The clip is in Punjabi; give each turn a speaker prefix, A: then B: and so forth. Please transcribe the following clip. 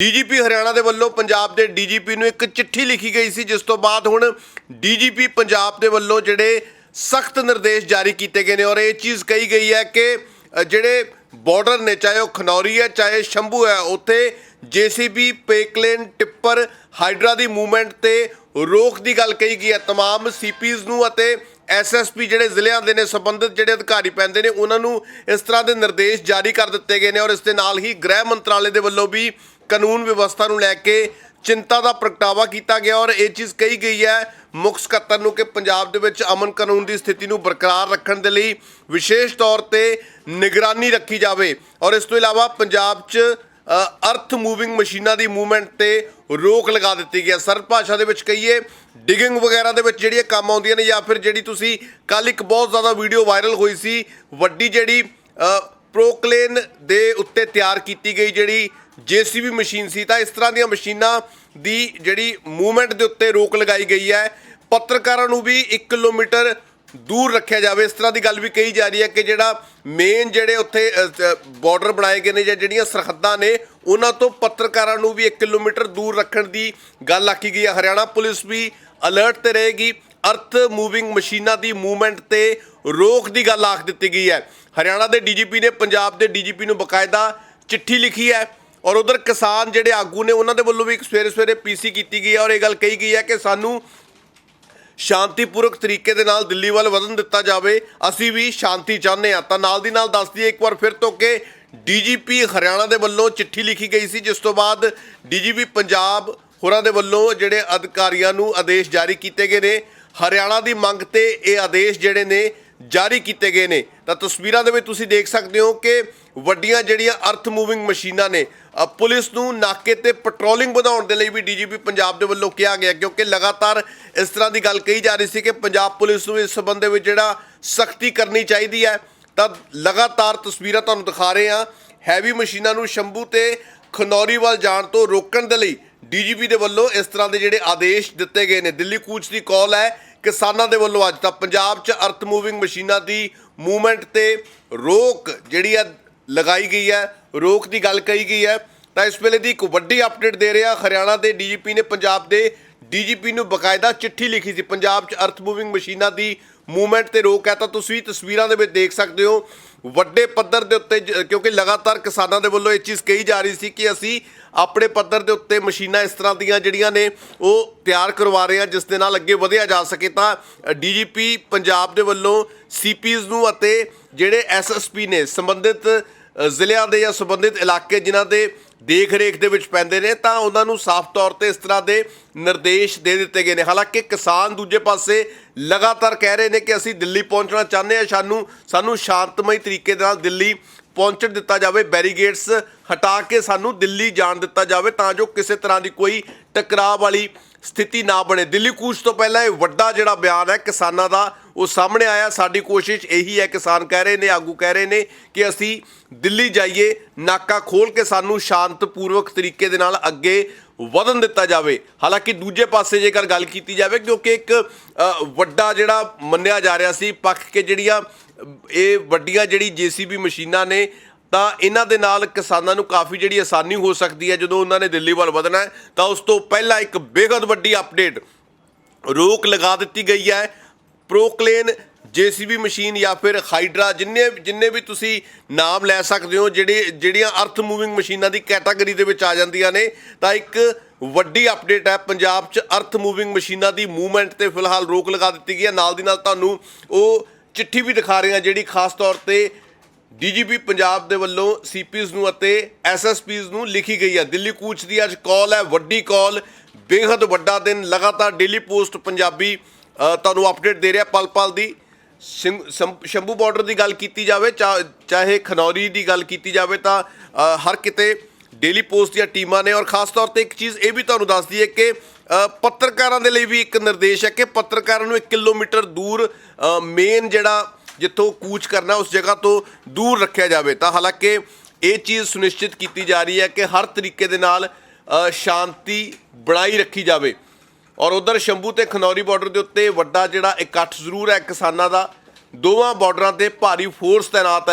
A: ਡੀਜੀਪੀ ਹਰਿਆਣਾ ਦੇ ਵੱਲੋਂ ਪੰਜਾਬ ਦੇ ਡੀਜੀਪੀ ਨੂੰ ਇੱਕ ਚਿੱਠੀ ਲਿਖੀ ਗਈ ਸੀ ਜਿਸ ਤੋਂ ਬਾਅਦ ਹੁਣ ਡੀਜੀਪੀ ਪੰਜਾਬ ਦੇ ਵੱਲੋਂ ਜਿਹੜੇ ਸਖਤ ਨਿਰਦੇਸ਼ ਜਾਰੀ ਕੀਤੇ ਗਏ ਨੇ ਔਰ ਇਹ ਚੀਜ਼ ਕਹੀ ਗਈ ਹੈ ਕਿ ਅ, ਜਿਹੜੇ ਬਾਰਡਰ ਨੇ ਚਾਹੇ ਉਹ ਖਨੌਰੀ ਹੈ ਚਾਹੇ ਸ਼ੰਭੂ ਹੈ ਉੱਥੇ ਜੀਸੀਬੀ ਪੇਕਲੇਨ ਟਿੱਪਰ ਹਾਈਡਰਾ ਦੀ ਮੂਵਮੈਂਟ ਤੇ ਰੋਕ ਦੀ ਗੱਲ ਕਹੀ ਗਈ ਹੈ तमाम ਸੀਪੀਜ਼ ਨੂੰ ਅਤੇ ਐਸਐਸਪੀ ਜਿਹੜੇ ਜ਼ਿਲ੍ਹਿਆਂ ਦੇ ਨੇ ਸੰਬੰਧਿਤ ਜਿਹੜੇ ਅਧਿਕਾਰੀ ਪੈਂਦੇ ਨੇ ਉਹਨਾਂ ਨੂੰ ਇਸ ਤਰ੍ਹਾਂ ਦੇ ਨਿਰਦੇਸ਼ ਜਾਰੀ ਕਰ ਦਿੱਤੇ ਗਏ ਨੇ ਔਰ ਇਸ ਦੇ ਨਾਲ ਹੀ ਗ੍ਰਹਿ ਮੰਤਰਾਲੇ ਦੇ ਵੱਲੋਂ ਵੀ ਕਾਨੂੰਨ ਵਿਵਸਥਾ ਨੂੰ ਲੈ ਕੇ ਚਿੰਤਾ ਦਾ ਪ੍ਰਗਟਾਵਾ ਕੀਤਾ ਗਿਆ ਔਰ ਇਹ ਚੀਜ਼ ਕਹੀ ਗਈ ਹੈ ਮੁੱਖ ਸਕੱਤਰ ਨੂੰ ਕਿ ਪੰਜਾਬ ਦੇ ਵਿੱਚ ਅਮਨ ਕਾਨੂੰਨ ਦੀ ਸਥਿਤੀ ਨੂੰ ਬਰਕਰਾਰ ਰੱਖਣ ਦੇ ਲਈ ਵਿਸ਼ੇਸ਼ ਤੌਰ ਤੇ ਨਿਗਰਾਨੀ ਰੱਖੀ ਜਾਵੇ ਔਰ ਇਸ ਤੋਂ ਇਲਾਵਾ ਪੰਜਾਬ 'ਚ ਅਰਥ ਮੂਵਿੰਗ ਮਸ਼ੀਨਾਂ ਦੀ ਮੂਵਮੈਂਟ ਤੇ ਰੋਕ ਲਗਾ ਦਿੱਤੀ ਗਈ ਹੈ। ਸਰਲ ਭਾਸ਼ਾ ਦੇ ਵਿੱਚ ਕਹੀਏ ਡਿਗਿੰਗ ਵਗੈਰਾ ਦੇ ਵਿੱਚ ਜਿਹੜੀਆਂ ਕੰਮ ਆਉਂਦੀਆਂ ਨੇ ਜਾਂ ਫਿਰ ਜਿਹੜੀ ਤੁਸੀਂ ਕੱਲ ਇੱਕ ਬਹੁਤ ਜ਼ਿਆਦਾ ਵੀਡੀਓ ਵਾਇਰਲ ਹੋਈ ਸੀ, ਵੱਡੀ ਜਿਹੜੀ ਪ੍ਰੋਕਲੇਨ ਦੇ ਉੱਤੇ ਤਿਆਰ ਕੀਤੀ ਗਈ ਜਿਹੜੀ ਜੀਸੀਬੀ ਮਸ਼ੀਨ ਸੀ, ਤਾਂ ਇਸ ਤਰ੍ਹਾਂ ਦੀਆਂ ਮਸ਼ੀਨਾਂ ਦੀ ਜਿਹੜੀ ਮੂਵਮੈਂਟ ਦੇ ਉੱਤੇ ਰੋਕ ਲਗਾਈ ਗਈ ਹੈ। ਪੱਤਰਕਾਰਾਂ ਨੂੰ ਵੀ 1 ਕਿਲੋਮੀਟਰ ਦੂਰ ਰੱਖਿਆ ਜਾਵੇ। ਇਸ ਤਰ੍ਹਾਂ ਦੀ ਗੱਲ ਵੀ ਕਹੀ ਜਾ ਰਹੀ ਹੈ ਕਿ ਜਿਹੜਾ ਮੇਨ ਜਿਹੜੇ ਉੱਥੇ ਬਾਰਡਰ ਬਣਾਏ ਗਏ ਨੇ ਜਾਂ ਜਿਹੜੀਆਂ ਸਰਹੱਦਾਂ ਨੇ, ਉਹਨਾਂ ਤੋਂ ਪੱਤਰਕਾਰਾਂ ਨੂੰ ਵੀ 1 ਕਿਲੋਮੀਟਰ ਦੂਰ ਰੱਖਣ ਦੀ ਗੱਲ ਆਖੀ ਗਈ ਹੈ। ਹਰਿਆਣਾ ਪੁਲਿਸ ਵੀ ਅਲਰਟ ਤੇ ਰਹੇਗੀ। ਅਰਥ ਮੂਵਿੰਗ ਮਸ਼ੀਨਾਂ ਦੀ ਮੂਵਮੈਂਟ ਤੇ ਰੋਕ ਦੀ ਗੱਲ ਆਖ ਦਿੱਤੀ ਗਈ ਹੈ। ਹਰਿਆਣਾ ਦੇ ਡੀਜੀਪੀ ਨੇ, ਪੰਜਾਬ ਦੇ ਡੀਜੀਪੀ ਨੂੰ ਬਕਾਇਦਾ ਚਿੱਠੀ ਲਿਖੀ ਹੈ ਔਰ ਉਧਰ ਕਿਸਾਨ ਜਿਹੜੇ ਆਗੂ ਨੇ, ਉਹਨਾਂ ਦੇ ਵੱਲੋਂ ਵੀ ਇੱਕ ਸਵੇਰੇ ਸਵੇਰੇ ਪੀਸੀ ਕੀਤੀ ਗਈ ਹੈ ਔਰ ਇਹ ਗੱਲ ਕਹੀ ਗਈ ਹੈ ਕਿ ਸਾਨੂੰ ਸ਼ਾਂਤੀਪੂਰਕ ਤਰੀਕੇ ਦੇ ਨਾਲ ਦਿੱਲੀ ਵੱਲ ਵਧਣ ਦਿੱਤਾ ਜਾਵੇ। ਅਸੀਂ ਵੀ ਸ਼ਾਂਤੀ ਚਾਹੁੰਦੇ ਹਾਂ। ਤਾਂ ਨਾਲ ਦੀ ਨਾਲ ਦੱਸ ਦਈਏ ਇੱਕ ਵਾਰ ਫਿਰ ਤੋਂ ਕਿ ਡੀਜੀਪੀ ਹਰਿਆਣਾ ਦੇ ਵੱਲੋਂ ਚਿੱਠੀ ਲਿਖੀ ਗਈ ਸੀ, ਜਿਸ ਤੋਂ ਬਾਅਦ ਡੀਜੀਪੀ ਪੰਜਾਬ ਹੋਰਾਂ ਦੇ ਵੱਲੋਂ ਜਿਹੜੇ ਅਧਿਕਾਰੀਆਂ ਨੂੰ ਆਦੇਸ਼ ਜਾਰੀ ਕੀਤੇ ਗਏ ਨੇ। ਹਰਿਆਣਾ ਦੀ ਮੰਗ ਤੇ ਇਹ ਆਦੇਸ਼ ਜਿਹੜੇ ਨੇ ਜਾਰੀ ਕੀਤੇ ਗਏ ਨੇ। ਤਾਂ ਤਸਵੀਰਾਂ ਦੇ ਵਿੱਚ ਤੁਸੀਂ ਦੇਖ ਸਕਦੇ ਹੋ ਕਿ ਵੱਡੀਆਂ ਜਿਹੜੀਆਂ ਅਰਥ ਮੂਵਿੰਗ ਮਸ਼ੀਨਾਂ ਨੇ ਪੁਲਿਸ ਨੂੰ ਨਾਕੇ ਤੇ ਪੈਟਰੋਲਿੰਗ ਵਧਾਉਣ ਦੇ ਲਈ ਵੀ ਡੀਜੀਪੀ ਪੰਜਾਬ ਦੇ ਵੱਲੋਂ ਕਿਹਾ ਗਿਆ, ਕਿਉਂਕਿ ਲਗਾਤਾਰ ਇਸ ਤਰ੍ਹਾਂ ਦੀ ਗੱਲ ਕਹੀ ਜਾ ਰਹੀ ਸੀ ਕਿ ਪੰਜਾਬ ਪੁਲਿਸ ਨੂੰ ਇਸ ਸਬੰਧ ਦੇ ਵਿੱਚ ਜਿਹੜਾ ਸਖਤੀ ਕਰਨੀ ਚਾਹੀਦੀ ਹੈ। ਤਾਂ ਲਗਾਤਾਰ ਤਸਵੀਰਾਂ ਤੁਹਾਨੂੰ ਦਿਖਾ ਰਹੇ ਹਾਂ। ਹੈਵੀ ਮਸ਼ੀਨਾਂ ਨੂੰ ਸ਼ੰਭੂ ਤੇ ਖਨੌਰੀ ਵੱਲ ਜਾਣ ਤੋਂ ਰੋਕਣ ਦੇ ਲਈ ਡੀਜੀਪੀ ਦੇ ਵੱਲੋਂ ਇਸ ਤਰ੍ਹਾਂ ਦੇ ਜਿਹੜੇ ਆਦੇਸ਼ ਦਿੱਤੇ ਗਏ ਨੇ। ਦਿੱਲੀ ਕੂਚ ਦੀ ਕਾਲ ਹੈ। ਕਿਸਾਨਾਂ ਦੇ ਵੱਲੋਂ ਅੱਜ ਤਾਂ ਪੰਜਾਬ 'ਚ ਅਰਥ ਮੂਵਿੰਗ ਮਸ਼ੀਨਾਂ ਦੀ ਮੂਵਮੈਂਟ ਤੇ ਰੋਕ ਜਿਹੜੀ ਹੈ ਲਗਾਈ ਗਈ ਹੈ, ਰੋਕ ਦੀ ਗੱਲ ਕਹੀ ਗਈ ਹੈ। ਤਾਂ ਇਸ ਵੇਲੇ ਦੀ ਇੱਕ ਵੱਡੀ ਅਪਡੇਟ ਦੇ ਰਿਹਾ, ਹਰਿਆਣਾ ਦੇ ਡੀਜੀਪੀ ਨੇ ਪੰਜਾਬ ਦੇ ਡੀਜੀਪੀ ਨੂੰ ਬਕਾਇਦਾ ਚਿੱਠੀ ਲਿਖੀ ਸੀ, ਪੰਜਾਬ 'ਚ ਅਰਥ ਮੂਵਿੰਗ ਮਸ਼ੀਨਾਂ ਦੀ ਮੂਵਮੈਂਟ ਤੇ ਰੋਕ ਹੈ। ਤਾਂ ਤੁਸੀਂ ਤਸਵੀਰਾਂ ਦੇ ਵਿੱਚ ਦੇਖ ਸਕਦੇ ਹੋ ਵੱਡੇ ਪੱਧਰ ਦੇ ਉੱਤੇ ਜ- ਕਿਉਂਕਿ ਲਗਾਤਾਰ ਕਿਸਾਨਾਂ ਦੇ ਵੱਲੋਂ ਇਹ ਚੀਜ਼ ਕਹੀ ਜਾ ਰਹੀ ਸੀ ਕਿ ਅਸੀਂ ਆਪਣੇ ਪੱਧਰ ਦੇ ਉੱਤੇ ਮਸ਼ੀਨਾਂ ਇਸ ਤਰ੍ਹਾਂ ਦੀਆਂ ਜਿਹੜੀਆਂ ਨੇ ਉਹ ਤਿਆਰ ਕਰਵਾ ਰਹੇ ਹਾਂ ਜਿਸ ਦੇ ਨਾਲ ਅੱਗੇ ਵਧਿਆ ਜਾ ਸਕੇ ਤਾਂ ਡੀਜੀਪੀ ਪੰਜਾਬ ਦੇ ਵੱਲੋਂ ਸੀਪੀਜ਼ ਨੂੰ ਅਤੇ ਜਿਹੜੇ ਐਸਐਸਪੀ ਨੇ ਸੰਬੰਧਿਤ ਅ, ਜ਼ਿਲ੍ਹਿਆਂ ਦੇ ਜਾਂ ਸੰਬੰਧਿਤ ਇਲਾਕੇ ਜਿਨ੍ਹਾਂ ਦੇ ਦੇਖ ਰੇਖ ਦੇ ਵਿੱਚ ਪੈਂਦੇ ਨੇ, ਤਾਂ ਉਹਨਾਂ ਨੂੰ ਸਾਫ਼ ਤੌਰ ਤੇ ਇਸ ਤਰ੍ਹਾਂ ਦੇ ਨਿਰਦੇਸ਼ ਦੇ ਦਿੱਤੇ ਗਏ ਨੇ। ਹਾਲਾਂਕਿ ਕਿਸਾਨ ਦੂਜੇ ਪਾਸੇ ਲਗਾਤਾਰ ਕਹਿ ਰਹੇ ਨੇ ਕਿ ਅਸੀਂ ਦਿੱਲੀ ਪਹੁੰਚਣਾ ਚਾਹੁੰਦੇ ਹਾਂ, ਸਾਨੂੰ ਸਾਨੂੰ ਸ਼ਾਂਤਮਈ ਤਰੀਕੇ ਦੇ ਨਾਲ ਦਿੱਲੀ ਪਹੁੰਚਣ ਦਿੱਤਾ ਜਾਵੇ, ਬੈਰੀਗੇਟਸ ਹਟਾ ਕੇ ਸਾਨੂੰ ਦਿੱਲੀ ਜਾਣ ਦਿੱਤਾ ਜਾਵੇ, ਤਾਂ ਜੋ ਕਿਸੇ ਤਰ੍ਹਾਂ ਦੀ ਕੋਈ ਟਕਰਾਅ ਵਾਲੀ ਸਥਿਤੀ ਨਾ ਬਣੇ। ਦਿੱਲੀ ਕੂਚ ਤੋਂ ਪਹਿਲਾਂ ਇਹ ਵੱਡਾ ਜਿਹੜਾ ਬਿਆਨ ਹੈ ਕਿਸਾਨਾਂ ਦਾ ਉਹ ਸਾਹਮਣੇ ਆਇਆ। ਸਾਡੀ ਕੋਸ਼ਿਸ਼ ਇਹੀ ਹੈ, ਕਿਸਾਨ ਕਹਿ ਰਹੇ ਨੇ, ਆਗੂ ਕਹਿ ਰਹੇ ਨੇ ਕਿ ਅਸੀਂ ਦਿੱਲੀ ਜਾਈਏ, ਨਾਕਾ ਖੋਲ ਕੇ ਸਾਨੂੰ ਸ਼ਾਂਤਪੂਰਵਕ ਤਰੀਕੇ ਦੇ ਨਾਲ ਅੱਗੇ ਵਧਣ ਦਿੱਤਾ ਜਾਵੇ। ਹਾਲਾਂਕਿ ਦੂਜੇ ਪਾਸੇ ਜੇਕਰ ਗੱਲ ਕੀਤੀ ਜਾਵੇ, ਕਿਉਂਕਿ ਇੱਕ ਵੱਡਾ ਜਿਹੜਾ ਮੰਨਿਆ ਜਾ ਰਿਹਾ ਸੀ, ਪੱਖ ਕੇ ਜਿਹੜੀਆਂ ਇਹ ਵੱਡੀਆਂ ਜਿਹੜੀ ਜੀਸੀਬੀ ਮਸ਼ੀਨਾਂ ਨੇ, ਤਾਂ ਇਹਨਾਂ ਦੇ ਨਾਲ ਕਿਸਾਨਾਂ ਨੂੰ ਕਾਫੀ ਜਿਹੜੀ ਆਸਾਨੀ ਹੋ ਸਕਦੀ ਹੈ। ਜਦੋਂ ਉਹਨਾਂ ਨੇ ਦਿੱਲੀ ਵੱਲ ਵਧਣਾ ਹੈ, ਤਾਂ ਉਸ ਤੋਂ ਪਹਿਲਾਂ ਇੱਕ ਬੇਹੱਦ ਵੱਡੀ ਅਪਡੇਟ ਰੋਕ ਲਗਾ ਦਿੱਤੀ ਗਈ ਹੈ। ਪ੍ਰੋਕਲੇਨ, ਜੀਸੀਬੀ ਮਸ਼ੀਨ ਜਾਂ ਫਿਰ ਹਾਈਡਰਾ, ਜਿੰਨੇ ਜਿੰਨੇ ਵੀ ਤੁਸੀਂ ਨਾਮ ਲੈ ਸਕਦੇ ਹੋ, ਜਿਹੜੇ ਜਿਹੜੀਆਂ ਅਰਥ ਮੂਵਿੰਗ ਮਸ਼ੀਨਾਂ ਦੀ ਕੈਟਾਗਰੀ ਦੇ ਵਿੱਚ ਆ ਜਾਂਦੀਆਂ ਨੇ, ਤਾਂ ਇੱਕ ਵੱਡੀ ਅਪਡੇਟ ਹੈ, ਪੰਜਾਬ 'ਚ ਅਰਥ ਮੂਵਿੰਗ ਮਸ਼ੀਨਾਂ ਦੀ ਮੂਵਮੈਂਟ ਤੇ ਫਿਲਹਾਲ ਰੋਕ ਲਗਾ ਦਿੱਤੀ ਗਈ ਹੈ। ਨਾਲ ਦੀ ਨਾਲ ਤੁਹਾਨੂੰ ਉਹ ਚਿੱਠੀ ਵੀ ਦਿਖਾ ਰਹੇ ਹਾਂ, ਜਿਹੜੀ ਖਾਸ ਤੌਰ ਤੇ ਡੀਜੀਪੀ ਪੰਜਾਬ ਦੇ ਵੱਲੋਂ ਸੀਪੀਜ਼ ਨੂੰ ਅਤੇ ਐਸਐਸਪੀਜ਼ ਨੂੰ ਲਿਖੀ ਗਈ ਹੈ। ਦਿੱਲੀ ਕੂਚ ਦੀ ਅੱਜ ਕਾਲ ਹੈ, ਵੱਡੀ ਕਾਲ ਬੇਹੱਦ ਵੱਡਾ ਦਿਨ, ਲਗਾਤਾਰ ਡੇਲੀ ਪੋਸਟ ਪੰਜਾਬੀ ਤੁਹਾਨੂੰ ਅਪਡੇਟ ਦੇ ਰਿਹਾ ਪਲ ਪਲ ਦੀ। ਸਿੰਘ- ਸ਼ੰਭੂ ਬਾਰਡਰ ਦੀ ਗੱਲ ਕੀਤੀ ਜਾਵੇ, ਚਾ- ਚਾਹੇ ਖਨੌਰੀ ਦੀ ਗੱਲ ਕੀਤੀ ਜਾਵੇ ਤਾਂ ਹਰ ਕਿਤੇ ਡੇਲੀ ਪੋਸਟ ਦੀਆਂ ਟੀਮਾਂ ਨੇ। ਔਰ ਖਾਸ ਤੌਰ ਤੇ ਇੱਕ ਚੀਜ਼ ਇਹ ਵੀ ਤੁਹਾਨੂੰ ਦੱਸਦੀ ਹੈ ਕਿ ਪੱਤਰਕਾਰਾਂ ਦੇ ਲਈ ਵੀ ਇੱਕ ਨਿਰਦੇਸ਼ ਹੈ ਕਿ ਪੱਤਰਕਾਰਾਂ ਨੂੰ 1 ਕਿਲੋਮੀਟਰ ਦੂਰ ਮੇਨ ਜਿਹੜਾ ਜਿੱਥੋਂ ਕੂਚ ਕਰਨਾ ਉਸ ਜਗ੍ਹਾ ਤੋਂ ਦੂਰ ਰੱਖਿਆ ਜਾਵੇ। ਤਾਂ ਹਾਲਾਂਕਿ ਇਹ ਚੀਜ਼ ਸੁਨਿਸ਼ਚਿਤ ਕੀਤੀ ਜਾ ਰਹੀ ਹੈ ਕਿ ਹਰ ਤਰੀਕੇ ਦੇ ਨਾਲ ਸ਼ਾਂਤੀ ਬਣਾਈ ਰੱਖੀ ਜਾਵੇ। ਔਰ ਉਧਰ ਸ਼ੰਭੂ ਤੇ ਖਨੌਰੀ ਬਾਰਡਰ ਦੇ ਉੱਤੇ ਵੱਡਾ ਜਿਹੜਾ ਇਕੱਠ ਜ਼ਰੂਰ ਹੈ ਕਿਸਾਨਾਂ ਦਾ। ਦੋਵਾਂ ਬਾਰਡਰਾਂ ਤੇ ਭਾਰੀ ਫੋਰਸ ਤਾਇਨਾਤ ਹੈ।